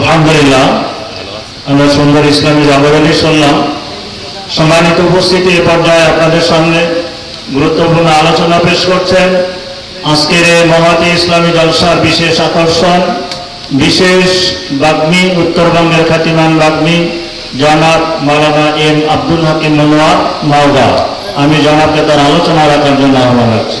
আলহামদুলিল্লাহ, আমরা সুন্দর ইসলামী জগদালি শুনলাম। সম্মানিত উপস্থিতি এ পর্যায়ে আপনাদের সামনে গুরুত্বপূর্ণ আলোচনা পেশ করছেন আজকের এই মহাতি ইসলামী জলসার বিশেষ আকর্ষণ, বিশেষ বাগ্মী, উত্তরবঙ্গের খ্যাতিমান বাগ্মী, জনাব মালানা এম আব্দুল হাকিম মনোয়ার নওগাঁ আমি জনাবকে তার আলোচনা রাখার জন্য আহ্বান রাখছি।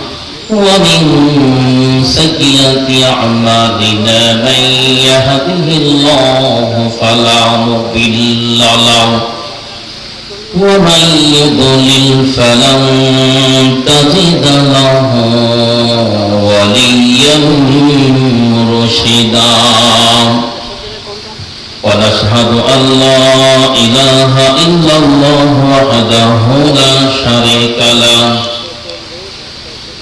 ومن سيئات أعمالنا من يهده الله فلا مضل له ومن يضلل فلن تجد له وليا مرشدا ونشهد أن لا إله إلا الله وحده لا شريك له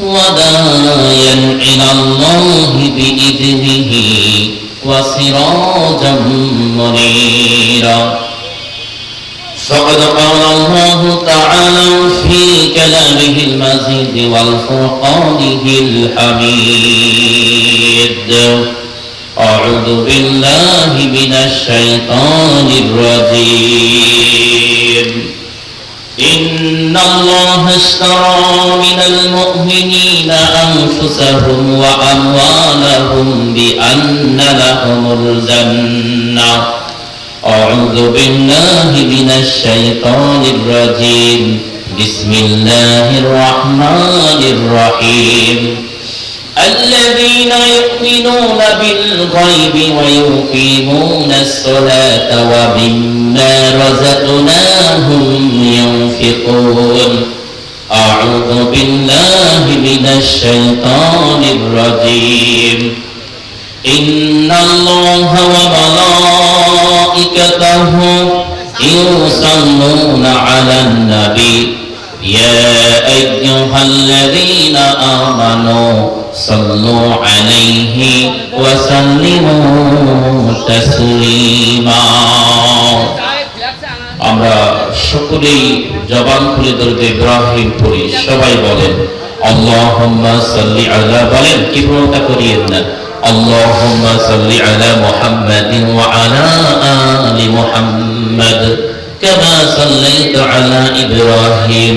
وداعيا إلى الله بإذنه وسراجا منيرا فقد قال الله تعالى في كلامه المزيد والفرقانه الحميد أعوذ بالله من الشيطان الرجيم الله اشترى من المؤمنين أنفسهم وأموالهم بأن لهم الجنة. أعوذ بالله من الشيطان الرجيم. بسم الله الرحمن الرحيم. الذين يؤمنون بالغيب ويقيمون الصلاة ومما رزقناهم ينفقون. أعوذ بالله من الشيطان الرجيم. إن الله وملائكته يصلون على النبي. يا أيها الذين آمنوا صلوا عليه وسلموا تسليما আমরা সকলেই জবান খুলে দরুদ ইব্রাহিম পড়ি সবাই বলেন আল্লাহুম্মা সাল্লি আলা বলেন কি প্রণতা করিয়েন না আল্লাহুম্মা সাল্লি আলা মুহাম্মাদিন ওয়া আলা আলি মুহাম্মাদ كما صليت على إبراهيم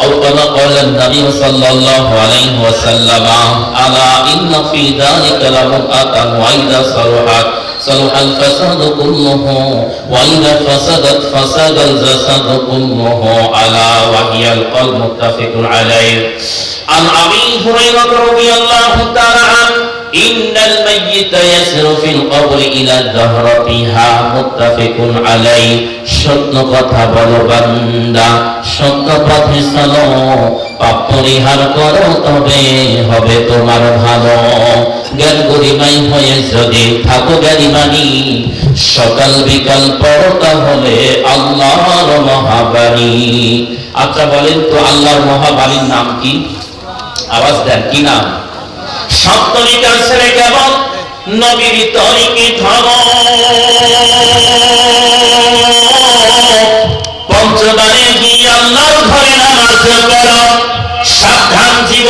أو كما قال النبي صلى الله عليه وسلم ألا إن في ذلك لمرأة وإذا صلحت صلح الفساد كله وإذا فسدت فسد الجسد كله ألا وهي القلب متفق عليه عن أبي هريرة رضي الله تعالى عنه إن الميت يسر في القبر إلى الدهرتها متفق عليه সত্য কথা বলো বান্দা সত্য পথে চলো, পাপ পরিহার করো, তবে হবে তোমার ভালো। হয়ে যদি থাকো সকাল বিকাল পড়ো তাহলে আল্লাহর মহাবাণী। আচ্ছা বলেন তো, আল্লাহর মহাবাণীর নাম কি? আওয়াজ দেন, কি নাম? সপ্তমিকার ছেলে কেমন? নবীর তরিকে ধর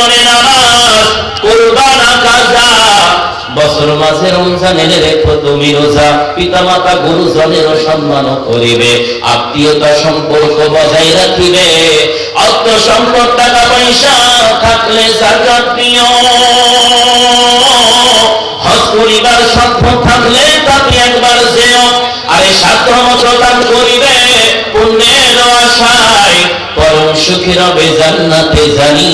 জীবনে নামাজ করবা না কাজা বছর মাঝে রমজান এনে রেখো তুমি রোজা পিতা মাতা গুরুজনের সম্মান করিবে, আত্মীয়তা সম্পর্ক বজায় রাখিবে। অর্থ সম্পদ, টাকা পয়সা থাকলে জাকাত দিও হজ পরিবার সাধ্য থাকলে তাতে একবার যেও। আরে সাধ্য মতো দান করিবে, পুণ্যের আশায়। সুখী রবে জান্নাতে জানি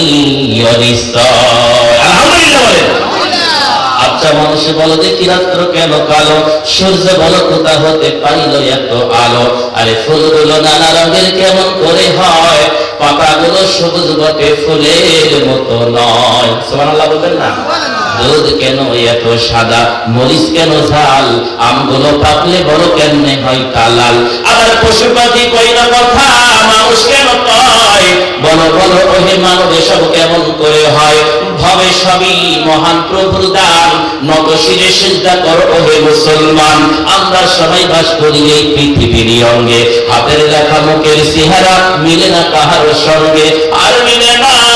আচ্ছা মানুষ বলো দেখি রাত্র কেন কালো? সূর্য বলো কোথা হতে পাইল এত আলো? আরে ফুলগুলো নানা রঙের কেমন করে হয়? পাতাগুলো সবুজ বটে ফুলের মতো নয়। সুবহানাল্লাহ বলবেন না? দুধ কেন এত সাদা? মরিচ কেন ঝাল? আমগুলো পাকলে বড় কেমনে হয় কালাল? আবার পশু পাখি কই না কথা, মানুষ কেন কয়? বলো বলো, ওহে মানব, এসব কেমন করে হয়? ভবে সবই মহান প্রভুর দান। নত শিরে সিজদা কর, ওহে মুসলমান। আমরা সবাই বাস করি এই পৃথিবীর অঙ্গে। হাতের লেখা মুখের চেহারা মিলে না কাহার সঙ্গে। আর মিলে না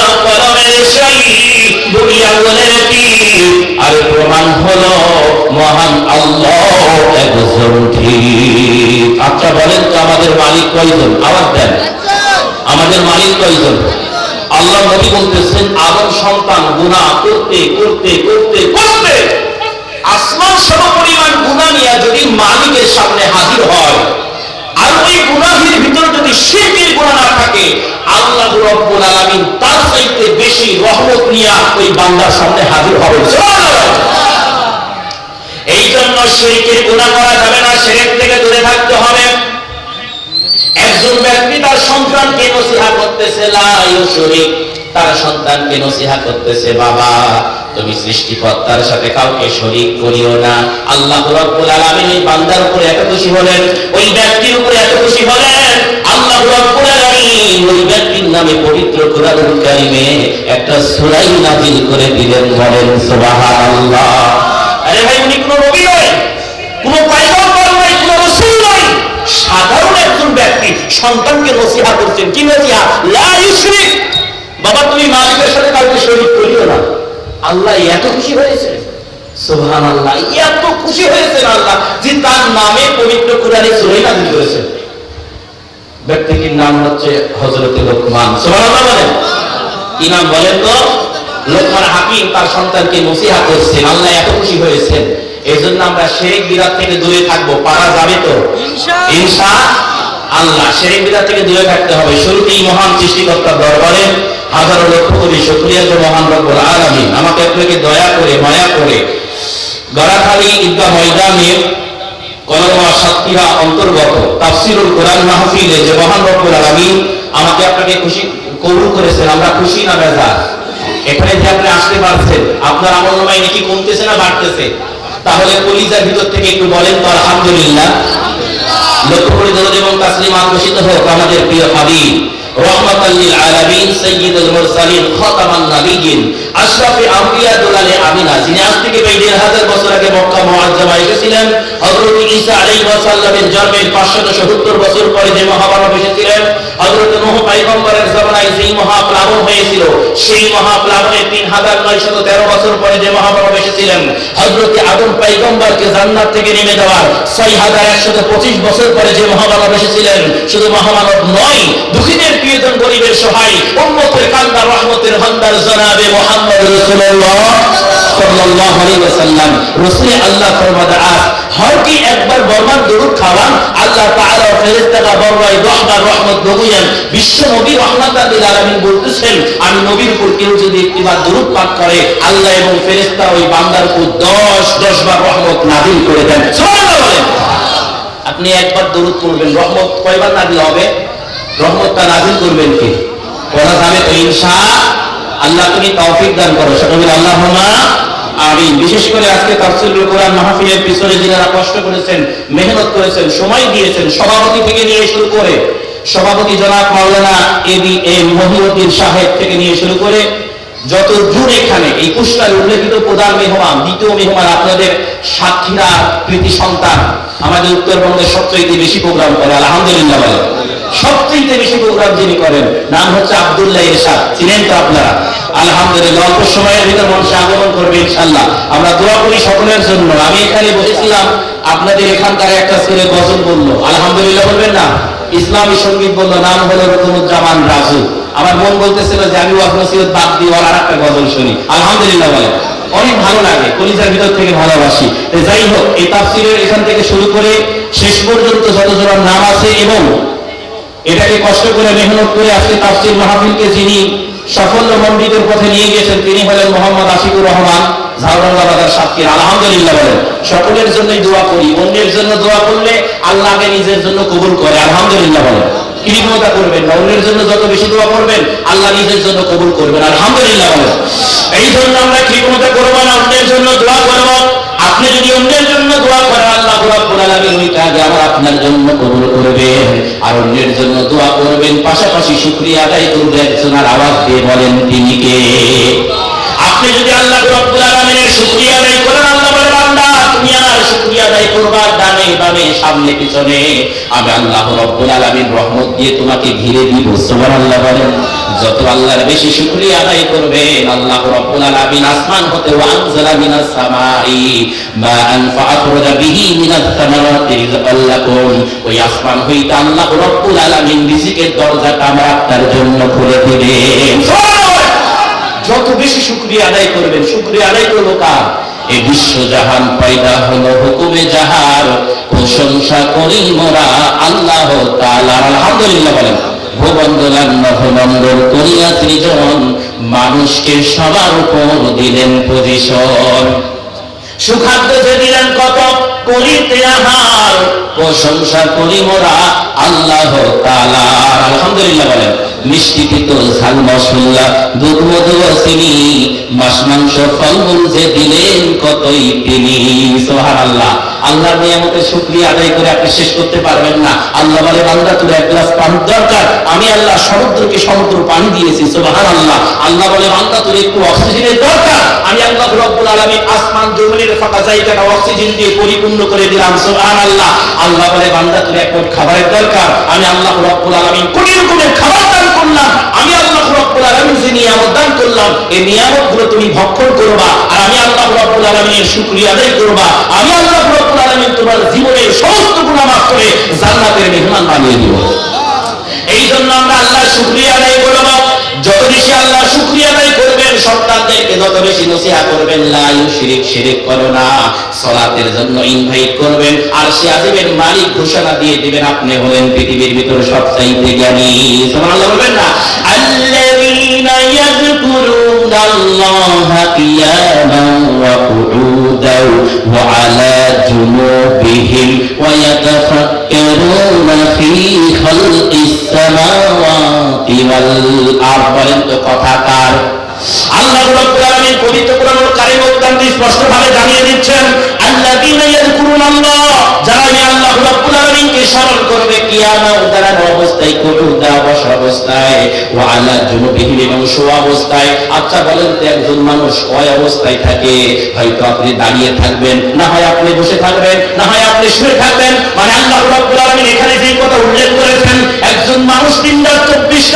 আর প্রমাণ হলো মহান আল্লাহ একজন ঠিক আচ্ছা বলেন তো আমাদের মালিক কয়জন আবার দেন আমাদের মালিক কয়জন আল্লাহ নবী বলতেছেন আদম সন্তান গুনাহ করতে করতে করতে করতে আসমান সমপরিমাণ গুনাহ নিয়ে যদি মালিকের সামনে হাজির হয় আর ওই গুনাহের ভিতরে যদি শিরকের গুনাহ না থাকে নিয়ে ওই বান্দার সামনে হাজির হবে। এই জন্য শিরকের গুনাহ করা যাবে না, শিরক থেকে দূরে থাকতে হবে। একজন ব্যক্তি তার সন্তানকে নসিহা করতেছে তার সন্তানকে নসিহা করতেছে, বাবা, তুমি সৃষ্টিকর্তার সাথে কাউকে শরীক করিও না। আল্লাহ রাব্বুল বান্দার উপরে এত খুশি হলেন, ওই ব্যক্তির উপরে এত খুশি হলেন, আল্লাহ সাধারণ একজন ব্যক্তি সন্তানকে নসিহা করছেন। কি নসিহা বাবা, তুমি মালিকের সাথে কাউকে শরীক করিও না। আল্লাহ এত খুশি হয়েছে। সুবহানাল্লাহ, এত খুশি হয়েছেন আল্লাহ যে তার নামে পবিত্র কোরআনে সূরা নাযিল করেছেন। ব্যক্তিটির নাম হচ্ছে হযরত লোকমান। সুবহানাল্লাহ বলেন। তো লোকমান হাকিম তার সন্তানকে নসিহা করছেন আল্লাহ এত খুশি হয়েছেন। এই জন্য আমরা শেখ বিরাট থেকে দূরে থাকব পারা যাবে তো? ইনশা। আল্লাহ শেখ বিরাট থেকে দূরে থাকতে হবে। শুরুতেই মহান সৃষ্টিকর্তার দরবারে হাজারো লক্ষ কোটি শুক্রিয়া যে মহান রব্বুল আলামিন। আমাকে আপনাকে দয়া করে মায়া করে গড়াখালী ঈদগাহ ময়দানে আপনার কমতেছে না বাড়তেছে? তাহলে কলিজার ভিতর থেকে একটু বলেন তো, আলহামদুলিল্লাহ। লক্ষ্য করে দরদ এবং তাসলিম আকর্ষিত হোক আমাদের প্রিয় হাবিব রহমাতাল লিল আলামিন সাইয়্যিদুল মুরসালিন খাতামান নাবিয়িন আশরাফি আম্বিয়া দুলালে আমিনা, যিনি আজ থেকে প্রায় দেড় হাজার বছর আগে মক্কা মুআজ্জামা এসেছিলেন, হযরত ঈসা আলাইহিস সালামের জন্মের 570 বছর পরে যে মহামানব এসেছিলেন, হযরত নূহ পয়গম্বরের জামানায় যেই মহাপ্লাবন হয়েছিল, সেই মহাপ্লাবনের 3913 বছর পরে যে মহামানব এসেছিলেন, হযরত আদম পয়গম্বরকে থেকে নেমে দেওয়ার 6125 বছর পরে যে মহামানব এসেছিলেন, শুধু মহামানব নয়, দুঃখীদের প্রিয়জন গরিবের সহায়, উম্মতের কান্দার রহমতের ভান্ডার জনাবে মুহাম্মদ রহমত আমি নবীর উপর কেউ যদি দরুদ পাঠ করে, আল্লাহ এবং ওই বান্দার উপর 10 10 বার রহমত করে দেন। আপনি একবার দরুদ পড়বেন, রহমত কয়বার নাযিল হবে? রহমতটা নাজিল করবেন কি? পড়া যাবে তো ইনশা আল্লাহ তুমি তৌফিক দান করো। সকলে বলি আল্লাহুম্মা আমিন। বিশেষ করে আজকে তাফসীরুল কোরআন মাহফিলের পিছনে যারা কষ্ট করেছেন, মেহনত করেছেন, সময় দিয়েছেন, সভাপতি থেকে নিয়ে শুরু করে, সভাপতি জনাব মাওলানা এবি এ মহিউদ্দিন সাহেব থেকে নিয়ে শুরু করে যত দূর এখানে, এই পুষ্কার উল্লেখিত প্রধান মেহমান, দ্বিতীয় মেহমান আপনাদের সাক্ষীরা কৃতি সন্তান। আমাদের উত্তরবঙ্গের সবচেয়ে বেশি প্রোগ্রাম করে, আলহামদুলিল্লাহ বলে। সবচেয়ে বেশি প্রোগ্রাম যিনি করেন, নাম হচ্ছে আব্দুল্লাহ ইরশাদ চিনেন তো আপনারা? আলহামদুলিল্লাহ, অল্প সময়ের ভিতর মানুষ আগমন করবে ইনশাল্লাহ আমরা দোয়া করি সকলের জন্য। আমি এখানে বসেছিলাম, আপনাদের এখানকার একটা ছেলে গজল বলল। আলহামদুলিল্লাহ বলবেন না? ইসলামী সংগীত বলল, নাম হলো রকমুজ্জামান রাজু। আমার মন বলতেছিল যে আমি ওয়াজ নসিহত বাদ দিয়ে আর একটা গজল শুনি। আলহামদুলিল্লাহ বলে। অনেক ভালো লাগে, কলিজার ভিতর থেকে ভালোবাসি। যাই হোক, এই তাফসিরের এখান থেকে শুরু করে শেষ পর্যন্ত যত জনের নাম আছে এবং এটাকে কষ্ট করে মেহনত করে আজকে তাফসির মাহফিলকে যিনি সাফল্য মন্ডিতের পথে নিয়ে গিয়েছেন, তিনি হলেন মোহাম্মদ আশিকুর রহমান ঝাউরাঙ্গা বাজার সাক্ষীর আলহামদুলিল্লাহ বলেন, সকলের জন্যই দোয়া করি, অন্যের জন্য দোয়া করলে আল্লাহকে নিজের জন্য কবুল করে। আলহামদুলিল্লাহ বলেন। কৃতজ্ঞতা করবেন অন্যের জন্য যত বেশি দোয়া করবেন, আল্লাহ নিজের জন্য কবুল করবেন। আলহামদুলিল্লাহ এই জন্য আমরা করব না, অন্যের জন্য দোয়া আপনি যদি অন্যের জন্য দোয়া করেন, আল্লাহ ওই আবার আপনার জন্য কবুল আর অন্যের জন্য দোয়া করবেন, পাশাপাশি শুকরিয়া আদায় করবে। আওয়াজ দিয়ে বলেন, তিনি কে? আপনি যদি আল্লাহ রাব্বুল আলামিনের শুকরিয়া আদায় করেন, আল্লাহ বলে বান্দা, তুমি আর শুকরিয়া আদায় করবা সামনে পিছনে। আমি আল্লাহ রাব্বুল আলামিন রহমত দিয়ে তোমাকে ঘিরে দিব সুবহানাল্লাহ বলেন। যত আল্লাহর বেশি শুকরিয়া আদায় করবেন আল্লাহ রাব্বুল আলামিন আসমান হতে ওয়ানজালা মিনাস সামাই ফাআখরাজা বিহি মিনাস সামারাতি রিজকাল লাকুম। ওই আসমান হইতে আল্লাহ রাব্বুল আলামিন রিজিকের দরজাটা আমরা আপনার জন্য খুলে দিবেন। যত বেশি শুকরিয়া আদায় করবেন শুকরিয়া আদায় করব কার? পয়দা হুকুমে জাহার। প্রশংসা করি মোরা আল্লাহ আলহামদুলিল্লাহ বলেন করিয়া সৃজন মানুষকে সবার উপর দিলেন পজিশন সুখাদ্য যে দিলেন কত? করিতে আহার। প্রশংসা করি মোরা আল্লাহ তাআলা। আলহামদুলিল্লাহ বলেন মিষ্টি ঝাল মশলা দুধ মধু মাংস যে দিলেন কতই তিনি আল্লাহর নিয়ামতের শুকরিয়া আদায় করে আপনি শেষ করতে পারবেন না। আল্লাহ বলে, বান্দা, তোর এক গ্লাস দরকার। আমি আল্লাহ সমুদ্রকে সমুদ্র পানি দিয়েছি, সুবহানাল্লাহ। আল্লাহ আল্লাহ বলে, বান্দা, তোর একটু অক্সিজেনের দরকার। আমি আল্লাহ রব্বুল আসমান, জমিনের ফাঁকা জায়গাটা অক্সিজেন দিয়ে পরিপূর্ণ করে দিলাম, সুবহানাল্লাহ। আল্লাহ বলে, বান্দা, তোর এক খাবারের দরকার। আমি আল্লাহ রব্বুল আলামিন কোটি রকমের খাবার দান করলাম আমি আল্লাহ রব্বুল আলামিন যে নিয়ামত দান করলাম এই নিয়ামতগুলো তুমি ভক্ষণ করবা আর আমি আল্লাহ রব্বুল আলামিনের শুকরিয়া আদায় করবা। আমি আল্লাহ রব্বুল আলামিন তোমার জীবনের সমস্ত গুনাহ মাফ করে জান্নাতের মেহমান বানিয়ে দিব। এই জন্য আমরা আল্লাহ শুক্রিয়া আদায় করব যত বেশি আল্লাহ শুক্রিয়া আদায় করবেন, সন্তানদেরকে যত বেশি নসিহা করবেন, লা ইউশরিক শিরিক করো না। সালাতের জন্য ইনভাইট করবেন। আর সে আজীবের মালিক ঘোষণা দিয়ে দিবেন, আপনি হলেন পৃথিবীর ভিতরে সবচাইতে জ্ঞানী। সুবহানাল্লাহ বলবেন না? আল্লাযীনা ইয়াযকুরুনা আল্লাহা কিয়ামান ওয়া কুউদান ওয়া আলা জুনুবিহিম ওয়া ইয়াতাফাক্কারুনা ফি খালকিস সামাওয়াতি ওয়াল আরদ বলেন তো কথাকার আচ্ছা বলেন তো, একজন মানুষ কয় অবস্থায় থাকে, হয়তো আপনি দাঁড়িয়ে থাকবেন, না হয় আপনি বসে থাকবেন, না হয় আপনি শুয়ে থাকবেন। মানে আল্লাহ এখানে যে কথা উল্লেখ করেছেন, একজন মানুষ চব্বিশটা ঘণ্টা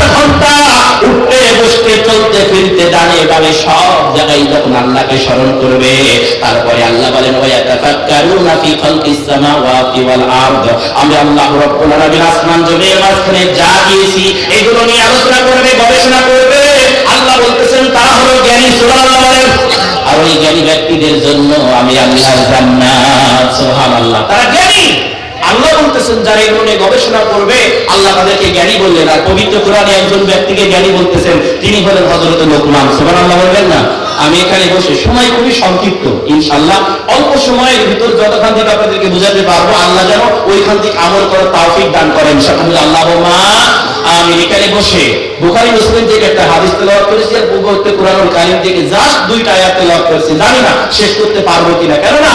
বামে সব জায়গায় যখন আল্লাহকে স্মরণ করবে, তারপরে আল্লাহ বলেন আল্লাহ আল্লাহ আর ওই জ্ঞানী ব্যক্তিদের জন্য আমি আল্লাহর জান্নাত, সুবহানাল্লাহ। তারা জ্ঞানী। আল্লাহ বলতেছেন, যারা এগুলো নিয়ে গবেষণা করবে, আল্লাহ তাদেরকে জ্ঞানী বললেন আর পবিত্র কোরআনে একজন ব্যক্তিকে জ্ঞানী বলতেছেন, তিনি হলেন হযরত লোকমান। সুবহানাল্লাহ বলবেন না? আমি এখানে বসে, সময় খুবই সংক্ষিপ্ত, ইনশাআল্লাহ। অল্প সময়ের ভিতর যতক্ষণ থেকে আপনাদেরকে বুঝাতে পারব, আল্লাহ যেন ওইখান থেকে আমল করার তৌফিক দান করেন। সকলে আল্লাহ আমি এখানে বসে, বুখারী, মুসলিম থেকে একটা হাদিস তেলাওয়াত করেছি, আর পবিত্র কোরআনুল কারীম থেকে জাস্ট দুইটা আয়াত তেলাওয়াত করেছি। জানি না, শেষ করতে পারব কিনা। কেননা আল্লাহ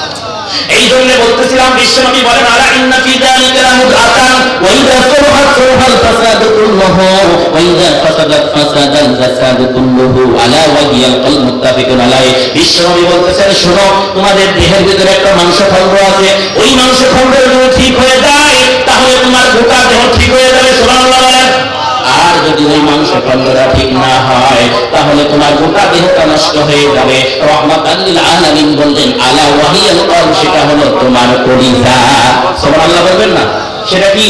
এই জন্য বলতেছিলাম, বিশ্বনবী বলেন, আলা ইন্না ফি যালিকা লামুদআতান ওয়া ইযা সুরহাত সুরহাল ফাসাদু কুল্লুহু ওয়া ইযা ফাসাদাত ফাসাদাল ফাসাদু কুল্লুহু, আলা ওয়া হিয়াল কলব মুত্তাফিকুন আলাইহি। বিশ্বনবী বলতেছেন, শোনো, তোমাদের দেহের ভিতরে একটা মাংসখণ্ড আছে, ওই মাংস মাংসখণ্ড যদি ঠিক হয়ে যায়, তাহলে তোমার গোটা দেহ ঠিক হয়ে যাবে। সুবহানাল্লাহ যদি ওই মাংস খণ্ডটা ঠিক না হয়, তাহলে তোমার গোটা দেহটা নষ্ট হয়ে যাবে। রহমত আল্লিল আলামিন বললেন, আলা ওয়াহিয়াল কল সেটা হলো তোমার কলিজা। সুবহানাল্লাহ বলবেন না? সেটা কি?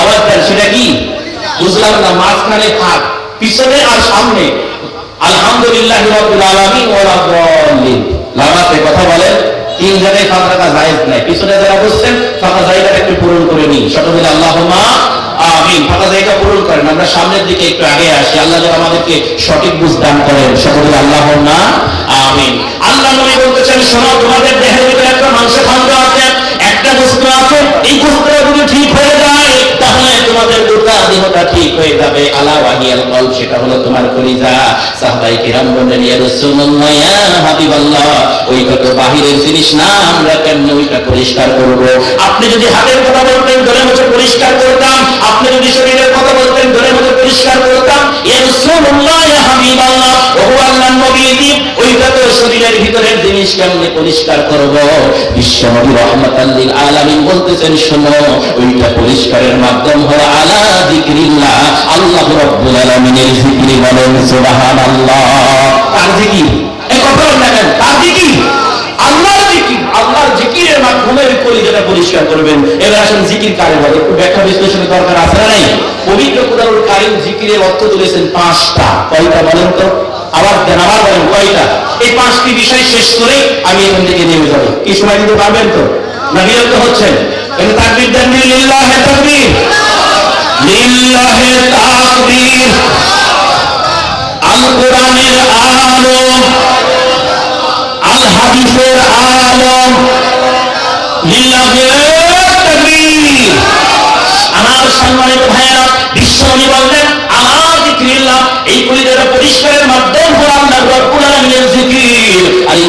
আওয়াজ দেন, সেটা কি? বুঝলাম না, মাঝখানে থাক, পিছনে আর সামনে। আলহামদুলিল্লাহ রাব্বিল আলামিন ওয়া রাব্বালিন লামাতে কথা বলেন তিন জায়গায় ফাঁকা জায়েজ নাই। পিছনে যারা বসছেন ফাঁকা জায়গাটা একটু পূরণ করে নিন। সকলে আল্লাহুম্মা আমিন। আমরা জায়গা পূরণ করেন। আমরা সামনের দিকে একটু আগে আসি। আল্লাহ যেন আমাদেরকে সঠিক বুঝ দান করেন। সকলে আল্লাহ না আমিন। আল্লাহ নবী বলতেছেন শোনো, তোমাদের দেহের ভিতরে একটা মাংস খণ্ড আছে, একটা বস্তু আছে, এই বস্তুটা ঠিক হয়ে তোমাদের গোটা দেহটা ঠিক হয়ে যাবে। আলা ওয়াহিয়াল কল সেটা হলো তোমার কলিজা। সাহাবাই কিরাম বললেন, ইয়া রাসূলুল্লাহ, ইয়া হাবিবাল্লাহ, ওইটা তো বাহিরের জিনিস না, আমরা কেমনে ওইটা পরিষ্কার করব? আপনি যদি হাতের কথা বলতেন, ধরে মুছে পরিষ্কার করতাম। আপনি যদি শরীরের কথা বলতেন, ধরে মুছে পরিষ্কার করতাম। ইয়া রাসূলুল্লাহ, ইয়া হাবিবাল্লাহ, ওহু আল্লাহর নবী ওইটা তো শরীরের ভিতরের জিনিস কেমনে পরিষ্কার করব? বিশ্বনবী রাহমাতাল লিল আলামিন বলতেছেন, শোনো, ওইটা পরিষ্কারের মাধ্যম হলো আলা যিকরিল্লাহ, আল্লাহ রাব্বুল আলামিনের জিকির বলেন, সুবহানাল্লাহ। তার জিকির এই কথা বলেন? তার জিকির আল্লাহর জিকির আল্লাহর জিকিরের মাধ্যমে কলিজাটা পরিষ্কার করবেন। এবার আসেন জিকির কারে বলে একটু ব্যাখ্যা বিশ্লেষণের দরকার আছে না নাই? পবিত্র কোরআনুল কারীম জিকিরের অর্থ তুলেছেন পাঁচটা। কয়টা বলেন তো? আবার দেন, আবার বলেন, কয়টা? এই পাঁচটি বিষয় শেষ করে আমি এখান থেকে নেমে যাব। কি সময় দিতে পারবেন তো? না বিরক্ত হচ্ছেন এখানে তাকবীর দেন লিল্লাহে তাকবীর। লিল্লাহে তাকবীর। আল। কোরআনের আলম আল হাদিসের আলম লিল্লাহে এই কলিজাটা পরিষ্কারের মাধ্যম হলো আল্লাহ রব্বুল আলামিনের আর এই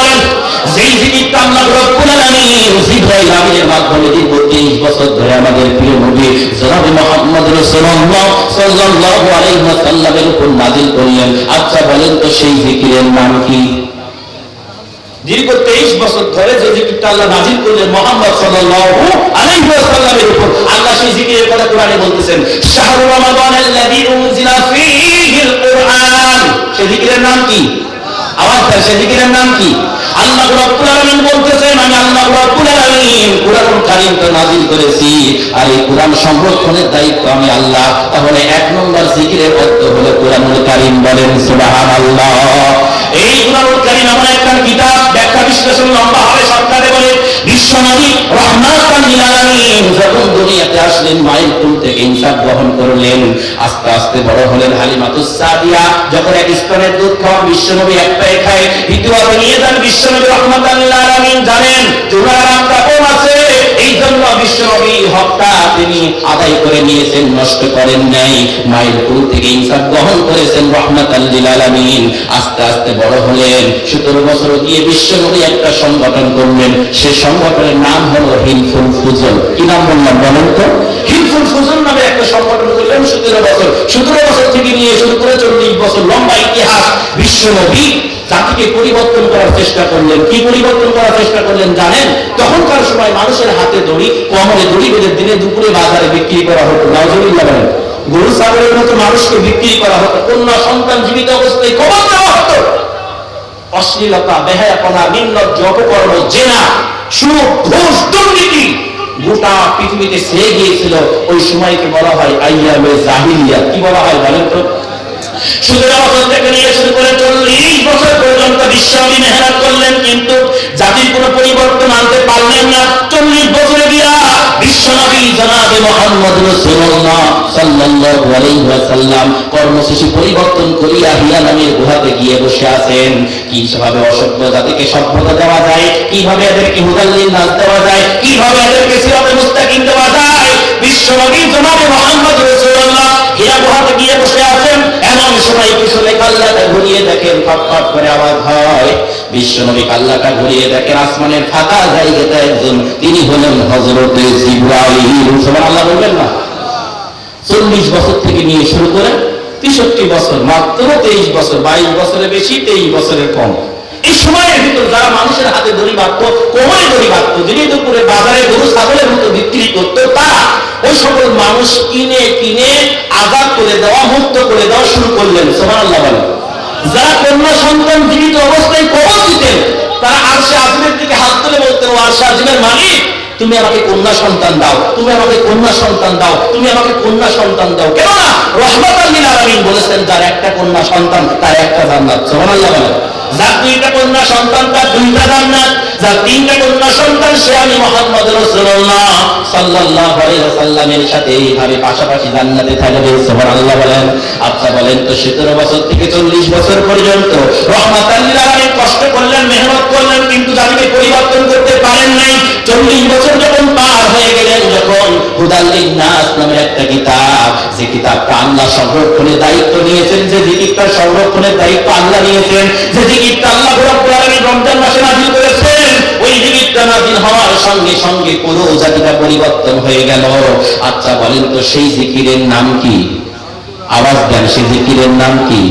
যেই জিকিরটা আল্লাহ রব্বুল আলামিন জিবরাইল আমিনের মাধ্যমে দীর্ঘ 23 বছর ধরে আমাদের প্রিয় নবী জনাবে মুহাম্মদ রাসূলুল্লাহ উপর নাযিল করলেন। আচ্ছা বলেন তো সেই জিকিরের নাম কি? দীর্ঘ 23 বছর ধরে যে জিকিরটা আল্লাহ নাযিল করলেন মুহাম্মদ সাল্লাল্লাহু আলাইহি উপর, আল্লাহ সেই জিকিরের কথা কোরআনে বলতেছেন, শাহরু রমাদান সেই জিকিরের নাম কি? আওয়াজ সে জিকিরের নাম কি? আল্লাহ রব্বুল আলামিন বলতেছেন, আমি আল্লাহ রব্বুল আলামিন কোরআনুল তো নাযিল করেছি। আর এই কুরআন সংরক্ষণের দায়িত্ব আমি আল্লাহ। তাহলে এক নম্বর জিকিরের অর্থ হলো কুরআনুল কারীম বলেন, সুবহানাল্লাহ। এই কারীম এমন একটা কিতাব ব্যাখ্যা বিশ্লেষণ লম্বা হবে সরকারে বলে বিশ্বনবী রহমাতান লিল আলামিন যখন দুনিয়াতে আসলেন, মায়ের কুল থেকে গ্রহণ করলেন। আস্তে আস্তে বড় হলেন হালিমাতুস সাদিয়া। যখন এক স্তনের দুধ খাওয়ান বিশ্বনবী একটাই খায় দ্বিতীয়ত নিয়ে যান বিশ্বনবী রহমাতান লিল আলামিন জানেন চুলার আমটা কম আছে। এই জন্য বিশ্বনবী হকটা তিনি আদায় করে নিয়েছেন, নষ্ট করেন নাই। মায়ের কুল থেকে ইনসাফ গ্রহণ করেছেন রহমাতান লিল আলামিন। আস্তে আস্তে বড় হলেন। সতেরো বছর গিয়ে বিশ্বনবী একটা সংগঠন করলেন। সে সংগঠনের নাম হলো হিলফুল ফুজল। কি নাম বললাম বলেন তো? হিলফুল ফুজল নামে একটা সংগঠন করলেন সতেরো বছর। সতেরো বছর থেকে নিয়ে শুরু করে চল্লিশ বছর লম্বা ইতিহাস বিশ্বনবী জাতিকে পরিবর্তন করার চেষ্টা করলেন। কি পরিবর্তন করার চেষ্টা করলেন জানেন? তখনকার সময় মানুষের হাতে দড়ি, কোমরে দড়ি বেঁধে দিনে দুপুরে বাজারে বিক্রি করা হতো। নাউজুবিল্লাহ বলেন, গরু, ছাগলের মতো মানুষকে বিক্রি করা হতো। কন্যা সন্তান জীবিত অবস্থায় কবর দেওয়া হতো। অশ্লীলতা, বেহায়াপনা নির্লজ্জ অপকর্ম জেনা, সুখ, ঘুষ, দুর্নীতি গোটা পৃথিবীতে সে গিয়েছিল। ওই সময়কে বলা হয় আইয়ামে জাহিলিয়া। কি বলা হয় বলেন তো? কর্মসূচি পরিবর্তন করিয়া হিয়া গুহাতে গিয়ে বসে আছেন। কীভাবে অসভ্য জাতিকে সভ্যতা দেওয়া যায়? কীভাবে এদেরকে হুদাল্লিন দেওয়া যায়? কীভাবে এদেরকে দেওয়া যায়? বিশ্বনবী জনাবে মোহাম্মদ রাসূলুল্লাহ হিয়া গুহাতে গিয়ে বসে আছেন। এমন সময় পিছনে কাল্লাটা ঘুরিয়ে দেখেন ফটফট করে আওয়াজ হয়। বিশ্বনবী কাল্লাটা ঘুরিয়ে দেখেন আসমানের ফাঁকা জায়গাতে একজন, তিনি হলেন হযরতে জিবরাইল। সুবহানাল্লাহ বলবেন না? চল্লিশ বছর থেকে নিয়ে শুরু করে তেষট্টি বছর, মাত্র তেইশ বছর, বাইশ বছরের বেশি, তেইশ বছরের কম। এই সময়ের ভিতর যারা মানুষের হাতে দড়ি বাঁধতো, কোমরে দড়ি বাঁধতো যিনি দুপুরে বাজারে গরু, ছাগলের মতো বিক্রি করতো, তারা ওই সকল মানুষ কিনে কিনে আজাদ করে দেওয়া, মুক্ত করে দেওয়া শুরু করলেন। সোমান যারা কন্যা সন্তান জীবিত অবস্থায় কবর দিতেন তারা আরশে আজিমের দিকে হাত তুলে বলতেন, ও আরশে আজিমের মালিক, তুমি আমাকে কন্যা সন্তান দাও, তুমি আমাকে কন্যা সন্তান দাও, তুমি আমাকে কন্যা সন্তান দাও। কেননা রহমত বলেছেন, যার একটা কন্যা সন্তান, তার একটা জান্নাত। যার দুইটা কন্যা সন্তান, তার দুইটা জান্নাত। যার তিনটা কন্যা সন্তান, সে আমি মুহাম্মদ রাসূলুল্লাহ সাথে এইভাবে পাশাপাশি জান্নাতে থাকবে। সুবহানাল্লাহ বলেন। আচ্ছা বলেন তো 17 বছর থেকে 40 বছর পর্যন্ত রহমাতাল লিল আলামিন কষ্ট করলেন, মেহনত করলেন, কিন্তু জাতিকে পরিবর্তন করতে পারেন নাই। 40 বছর যখন পার হয়ে গেলেন, যখন হুদাল্লিন নাস নামের একটা কিতাব, যে কিতাবটা আল্লাহ সংরক্ষণের দায়িত্ব নিয়েছেন, যে জিকিরটা সংরক্ষণের দায়িত্ব আল্লাহ নিয়েছেন, যে জিকিরটা আল্লাহ রমজান মাসে নাযিল করেছেন, ওই জিকিরটা নাযিল হওয়ার সঙ্গে সঙ্গে পুরো জাতিটা পরিবর্তন হয়ে গেল। আচ্ছা বলেন তো সেই জিকিরের নাম কি? আওয়াজ দেন, সেই জিকিরের নাম কি?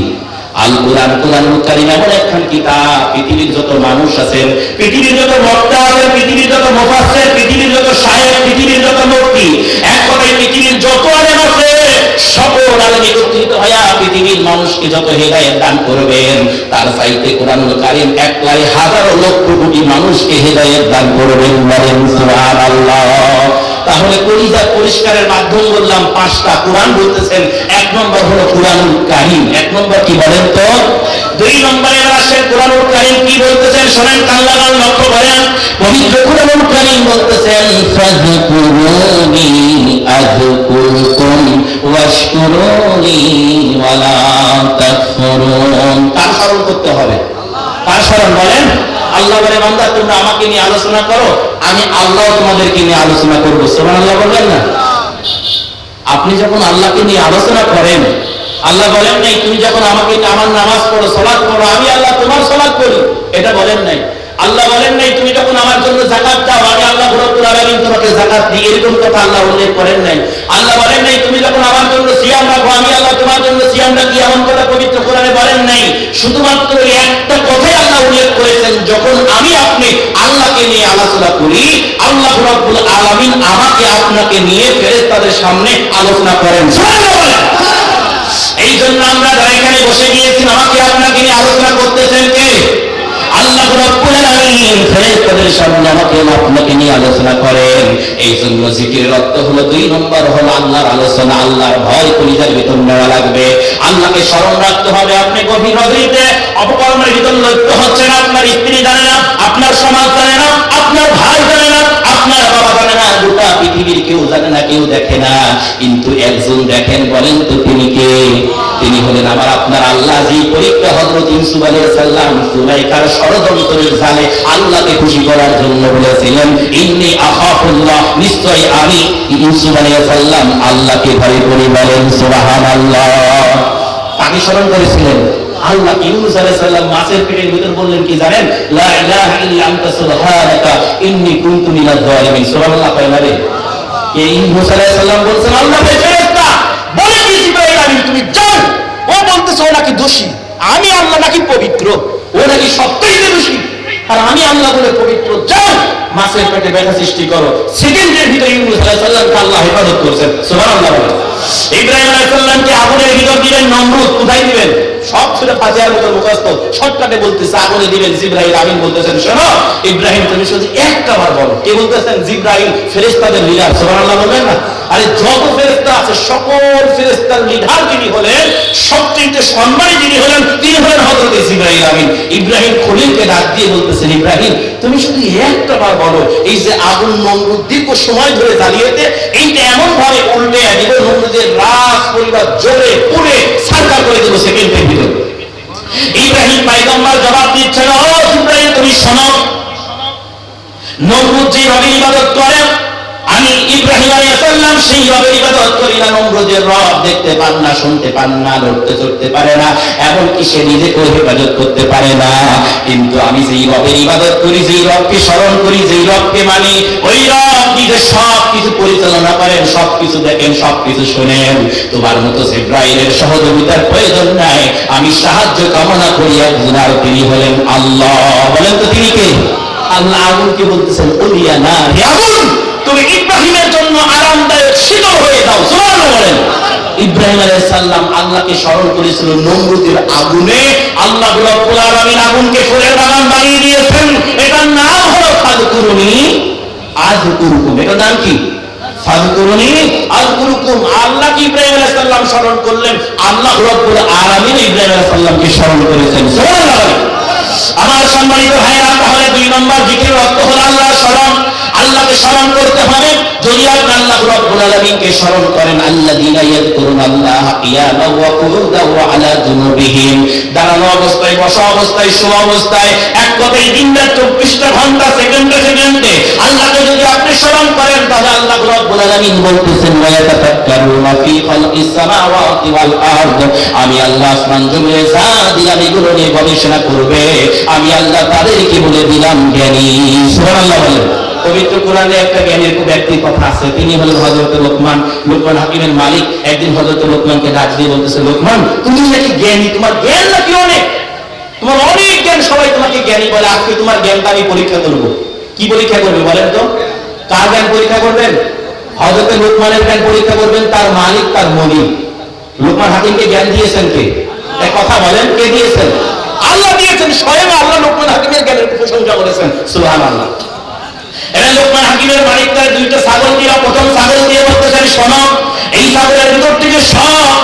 আল কোরআন কোরআনুল কারীম এমন একখান কিতাব, পৃথিবীর যত মানুষ আছেন, পৃথিবীর যত বক্তা আছেন পৃথিবীর যত মুফাসসির, পৃথিবীর যত শায়েখ, পৃথিবীর যত মুফতি, এক কথায় পৃথিবীর যত আলেম আছে, সকল আলেম একত্রিত হইয়া পৃথিবীর মানুষকে যত হেদায়েত দান করবেন, তার চাইতে কোরআনুল কারীম এক লাই হাজারো লক্ষ কোটি মানুষকে হেদায়েত দান করবেন বলেন সুবহানাল্লাহ। তাহলে কলিজা পরিষ্কারের মাধ্যম বললাম পাঁচটা। কোরআন বলতেছেন, এক নম্বর হলো কোরআনুল কারীম। এক নম্বর কি বলেন তো? দুই নম্বরে আসেন কোরআনুল কারীম কি বলতেছেন? শোনেন কাল্লাগাল লক্ষ্য করেন। পবিত্র কোরআনুল কারীম বলতেছেন, ফাযকুরুনি আযকুরকুম ওয়াশকুরুনি ওয়ালা তাকফুরুন। কার স্মরণ করতে হবে। কার স্মরণ বলেন? আল্লাহ বলে, বান্দা, তোমরা আমাকে নিয়ে আলোচনা করো, আমি আল্লাহ তোমাদেরকে নিয়ে আলোচনা করব। সোমান আল্লাহ বলবেন না? আপনি যখন আল্লাহকে নিয়ে আলোচনা করেন, আল্লাহ বলেন নাই, তুমি যখন আমাকে আমার নামাজ পড়ো সলাদ করো আমি আল্লাহ তোমার সলাদ করি এটা বলেন নাই। আল্লাহ বলেন নাই, তুমি যখন আমার জন্য জাকাত দাও আমি আল্লাহ রব্বুল আলামিন তোমাকে জাকাত দিই এরকম কথা আল্লাহ উল্লেখ করেন নাই। আল্লাহ বলেন নাই, তুমি যখন আমার জন্য সিয়াম রাখো, আমি আল্লাহ তোমার জন্য সিয়াম রাখি। এমন কথা পবিত্র কোরআনে বলেন নাই। শুধুমাত্র এই একটা কথাই আল্লাহ উল্লেখ করেছেন, যখন আমি আপনি আল্লাহকে নিয়ে আলোচনা করি, আল্লাহ রব্বুল আলামিন আমাকে আপনাকে নিয়ে ফেরেশতাদের সামনে আলোচনা করেন। এই জন্য আমরা যারা এখানে বসে গিয়েছি, আমাকে আপনাকে নিয়ে আলোচনা করতেছেন কে? আপনাকে নিয়ে আলোচনা করেন। এই জন্য হলো দুই নম্বর হলো আল্লাহর আলোচনা, আল্লাহর ভয় লাগবে। আল্লাহকে স্মরণ রাখতে হবে, আপনি নদীতে অপকর্মের ভিতর লিপ্ত হচ্ছেন। পৃথিবীর কেউ জানে না, কেউ দেখে না। কিন্তু একজন দেখেন বলেন তো তিনি কে? তিনি হলেন আমার আপনার আল্লাহ, যে পরীক্ষা হজরত ইউসুফ আলাইহিস সালাম সুলাইকার ষড়যন্ত্রের জালে আল্লাহকে খুশি করার জন্য বলেছিলেন, ইন্নি আখাফুল্লাহ, নিশ্চয়ই আমি ইউসুফ আলাইহিস সালাম আল্লাহকে ভয় করি বলেন, সুবহানাল্লাহ। তাকে স্মরণ করেছিলেন। আল্লাহ ইউনুস আলাইহিস সালাম মাছের পেটের ভিতর বললেন, কি জানেন? লা ইলাহা ইল্লা আনতা সুবহানাকা, ইন্নী কুনতু মিনাজ জালিমিন সুবহানাল্লাহ কয় না নাকি দোষী, আমি আল্লাহ নাকি পবিত্র, ও নাকি সত্যই দোষী, আর আমি আল্লাহ বলে পবিত্র, যাও। মাছের পেটে ব্যথা সৃষ্টি করো। সেকেন্ডের ভিতরে ইউনুস আল্লাহ হেফাজত করছেন। সুবহানাল্লাহ ইব্রাহিম আলাইহিস ইব্রাহিম তুমি শুধু একটা বার বলো খলিলকে ডাক দিয়ে বলতেছেন, ইব্রাহিম, তুমি শুধু একটা বার বলো, এই যে আগুন নমরুদ দীর্ঘ সময় ধরে জ্বালিয়েতে এইটা এমন ভাবে উল্টে দিব, নমরুদের রাজ পরিবার জ্বলে পুড়ে সরকার করে দেবো সেকেন্ডের ভিতরে। ইব্রাহিম পাইগম্বার জবাব দিচ্ছে ও ইব্রাহিম, তুমি শোনো। নমরুদ যেভাবে ইবাদত করেন নাকি ইব্রাহিম আলাইহিসসালাম সেইভাবে ইবাদত করি না নমরুদের রব দেখতে পান না শুনতে পান না লড়তে চলতে পারে না এমন কি সে নিজেকেও হেফাজত করতে পারে না। কিন্তু আমি যেই ইবাদত করি যেই রবকে স্মরণ করি যেই রবকে মানি ওই রব নিজে সব কিছু পরিচালনা করেন সব কিছু দেখেন সব কিছু শোনেন। তোমার মতো জিব্রাইলের সহযোগিতার প্রয়োজন নাই। আমি সাহায্য কামনা করি একজন আর তিনি হলেন আল্লাহ। বলেন তো তিনি কে? আল্লাহ আগুনকে বলতেছেন ওলিয়া না আগুন! তুমি ইব্রাহিমের জন্য আরামদায়ক শীতল হয়ে দাও বলেন। ইব্রাহিম আলাইহিস সালাম আল্লাহকে স্মরণ করেছিল নমরুদের আগুনে। আল্লাহ আলামিন আগুনকে ফুলের বাগান বানিয়ে দিয়েছেন। এটার নাম হলো ফাদকুরুনি আযকুরুকুম এটার নাম কি? আল্লাহ কি ইব্রাহিম স্মরণ করলেন। আল্লাহ রাব্বুল ইব্রাহিম স্মরণ করেছেন। সুবহানাল্লাহ। আমার সম্মানিত ভাইরা, তাহলে দুই নম্বর জিকির অর্থ হলো আল্লাহ স্মরণ। আল্লাহকে স্মরণ করতে হবে। যদি আপনি আল্লাহ রাব্বুল আলামিনকে স্মরণ করেন কিয়ামান ওয়া আলা দাঁড়ানো অবস্থায়, বসা অবস্থায় অবস্থায়, এক ঘণ্টা, সেকেন্ডে সেকেন্ডে আল্লাহকে যদি আপনি স্মরণ করেন, তাহলে আল্লাহ রাব্বুল বলতেছেন ওয়া ফি খালকিস সামাওয়াতি ওয়াল আরদ। আমি আল্লাহ আসমান জমিনে নিয়ে গবেষণা করবে। আমি আল্লাহ তাদেরকে বলে দিলাম জ্ঞানী। পবিত্র কোরআনে একটা জ্ঞানীর ব্যক্তির কথা আছে। তিনি হলেন হযরত লোকমান। লোকমান হাকিমের মালিক। একদিন হযরত লোকমানকে ডাক দিয়ে বলতেছে, লোকমান, তুমি নাকি জ্ঞানী? তোমার জ্ঞান নাকি অনেক? তোমার অনেক জ্ঞান সবাই তোমাকে জ্ঞানী বলে। আজকে তোমার জ্ঞানটা আমি পরীক্ষা করব। কি পরীক্ষা করবে বলেন তো? কার জ্ঞান পরীক্ষা করবেন? হযরত লোকমানের জ্ঞান পরীক্ষা করবেন তার মালিক, তার মনি লোকমান হাকিমকে জ্ঞান দিয়েছেন কে? কথা বলেন, কে দিয়েছেন? আল্লাহ দিয়েছেন, স্বয়ং আল্লাহ লোকমান হাকিমের জ্ঞানের প্রশংসা করেছেন। সুবহানাল্লাহ। এরা লোকমান হাকিমের দুইটা ছাগল দিয়ে প্রথম ছাগল দিয়ে শোনো, এই ছাগলের ভিতর থেকে সব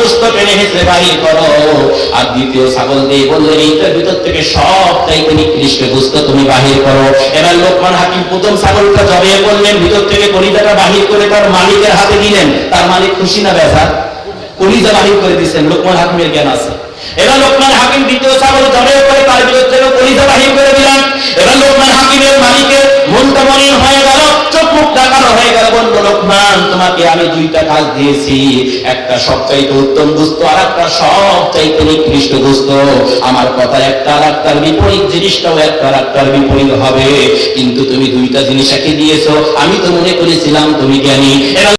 গোস্ত হেসে বাহির করো। আর দ্বিতীয় ছাগল দিয়ে এইটার ভিতর থেকে সব গোস্ত তুমি বাহির করো। এবার লোকমান হাকিম প্রথম ছাগলটা জবিয়ে বললেন ভিতর থেকে কলিজাটা বাহির করে তার মালিকের হাতে দিলেন। তার মালিক খুশি না বেজা কলিজা বাহির করে দিচ্ছেন, লোকমান হাকিমের জ্ঞান আছে। এবার লোকমান হাকিম দ্বিতীয় ছাগল জবাই করে তার ভিতর থেকে বাহির করে দিলাম। এবার লোকমান হাকিমের মালিকের মনটা হয়ে গেল, চোখ মুখ ডাকানো হয়ে গেল। লোকমান তোমাকে আমি দুইটা কাজ দিয়েছি। একটা সবচাইতে উত্তম আর একটা সবচাইতে নিকৃষ্ট আমার কথা একটা আর একটার বিপরীত জিনিসটাও একটা আর একটার বিপরীত হবে। কিন্তু তুমি দুইটা জিনিস একে দিয়েছ, আমি তো মনে করেছিলাম তুমি জ্ঞানী।